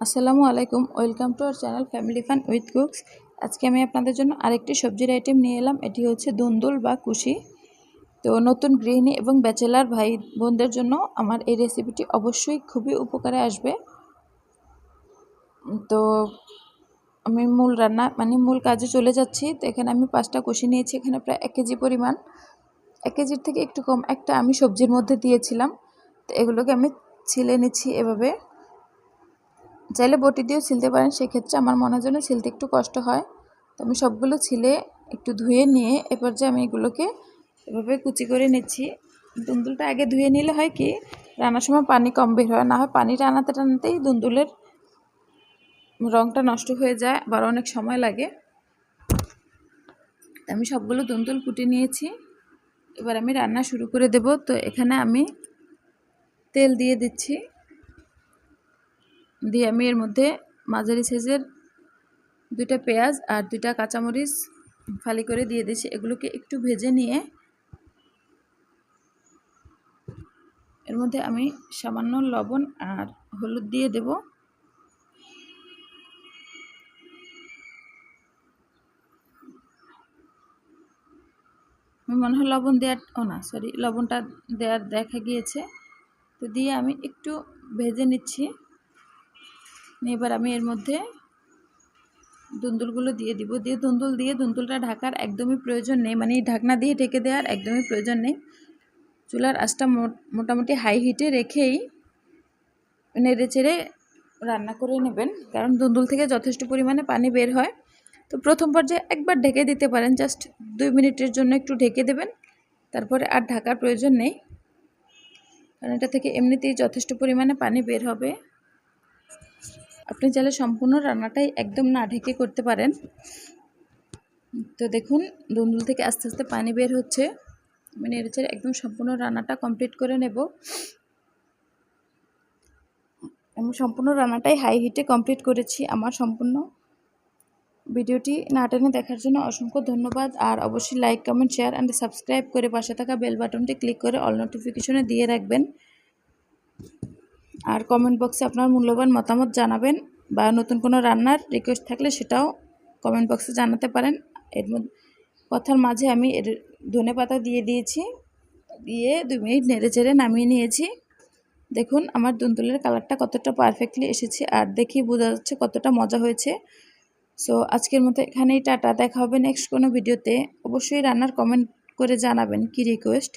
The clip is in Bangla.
আসসালামু আলাইকুম। Welcome to our channel family fun with cooks. আজকে আমি আপনাদের জন্য আরেকটি সবজির আইটেম নিয়ে এলাম। এটি হচ্ছে দুন্দুল বা কুশি। তো নতুন গৃহিণী এবং ব্যাচেলার ভাই বোনদের জন্য আমার এই রেসিপিটি অবশ্যই খুবই উপকারে আসবে। তো আমি মূল রান্না মানে মূল কাজে চলে যাচ্ছি। তো এখানে আমি পাঁচটা কুশি নিয়েছি। এখানে প্রায় এক কেজি পরিমাণ। এক কেজির থেকে একটু কম একটা আমি সবজির মধ্যে দিয়েছিলাম। তো এগুলোকে আমি ছিলে নিচ্ছি এভাবে। চাইলে বটি দিয়েও ছিলতে পারেন, সেক্ষেত্রে আমার মনের জন্য ছিলতে একটু কষ্ট হয়। তো আমি সবগুলো ছিলে একটু ধুয়ে নিয়ে এরপর যে আমি এগুলোকে এভাবে কুচি করে নিচ্ছি। দুন্দুলটা আগে ধুয়ে নিলে হয় কি, রান্নার সময় পানি কম বের হয়, না হয় পানি টানাতে টানাতেই দুন্দুলের রঙটা নষ্ট হয়ে যায়, আবার অনেক সময় লাগে। আমি সবগুলো দুন্দুল কুটে নিয়েছি। এবার আমি রান্না শুরু করে দেব। তো এখানে আমি তেল দিয়ে দিচ্ছি। দিয়ে আমি এর মধ্যে মাঝারি সাইজের দুইটা পেঁয়াজ আর দুইটা কাঁচামরিচ ফালি করে দিয়ে দিয়েছি। এগুলোকে একটু ভেজে নিয়ে এর মধ্যে আমি সামান্য লবণ আর হলুদ দিয়ে দেব। মনে হয় লবণ দেওয়ার, ও না সরি লবণটা দেওয়ার দেখা গিয়েছে। তো দিয়ে আমি একটু ভেজে নিচ্ছি। এবার আমি এর মধ্যে দুন্দুলগুলো দিয়ে দিব। দিয়ে দুন্দুল দিয়ে দুন্দুলটা ঢাকার একদমই প্রয়োজন নেই। মানে ঢাকনা দিয়ে ঢেকে দেওয়ার একদমই প্রয়োজন নেই। চুলার আঁচটা মোটামুটি হাই হিটে রেখেই নেড়ে চেড়ে রান্না করে নেবেন। কারণ দুন্দুল থেকে যথেষ্ট পরিমাণে পানি বের হয়। তো প্রথম পর্যায়ে একবার ঢেকে দিতে পারেন। জাস্ট দুই মিনিটের জন্য একটু ঢেকে দেবেন। তারপরে আর ঢাকার প্রয়োজন নেই। কারণ এটা থেকে এমনিতেই যথেষ্ট পরিমাণে পানি বের হবে। আপনি চাইলে সম্পূর্ণ রান্নাটাই একদম না ঢেকে করতে পারেন। তো দেখুন, দুন্দুল থেকে আস্তে আস্তে পানি বের হচ্ছে। মানে এর একদম সম্পূর্ণ রান্নাটা কমপ্লিট করে নেব। আমি সম্পূর্ণ রান্নাটাই হাই হিটে কমপ্লিট করেছি আমার সম্পূর্ণ। ভিডিওটি না টেনে দেখার জন্য অসংখ্য ধন্যবাদ। আর অবশ্যই like comment share and subscribe করে পাশে থাকা বেল বাটনটি ক্লিক করে অল নোটিফিকেশনে দিয়ে রাখবেন। আর কমেন্ট বক্সে আপনার মূল্যবান মতামত জানাবেন বা নতুন কোনো রান্নার রিকোয়েস্ট থাকলে সেটাও কমেন্ট বক্সে জানাতে পারেন। এর মধ্যে কথার মাঝে আমি এর ধনে পাতা দিয়ে দিয়েছি, দিয়ে দুই মিনিট নেড়ে চেড়ে নামিয়ে নিয়েছি। দেখুন আমার দুন্দুলের কালারটা কতটা পারফেক্টলি এসেছে আর দেখেই বোঝা যাচ্ছে কতটা মজা হয়েছে। সো আজকের মতো এখানেই টাটা, দেখা হবে নেক্সট কোনো ভিডিওতে অবশ্যই রান্নার কমেন্ট করে জানাবেন কি রিকোয়েস্ট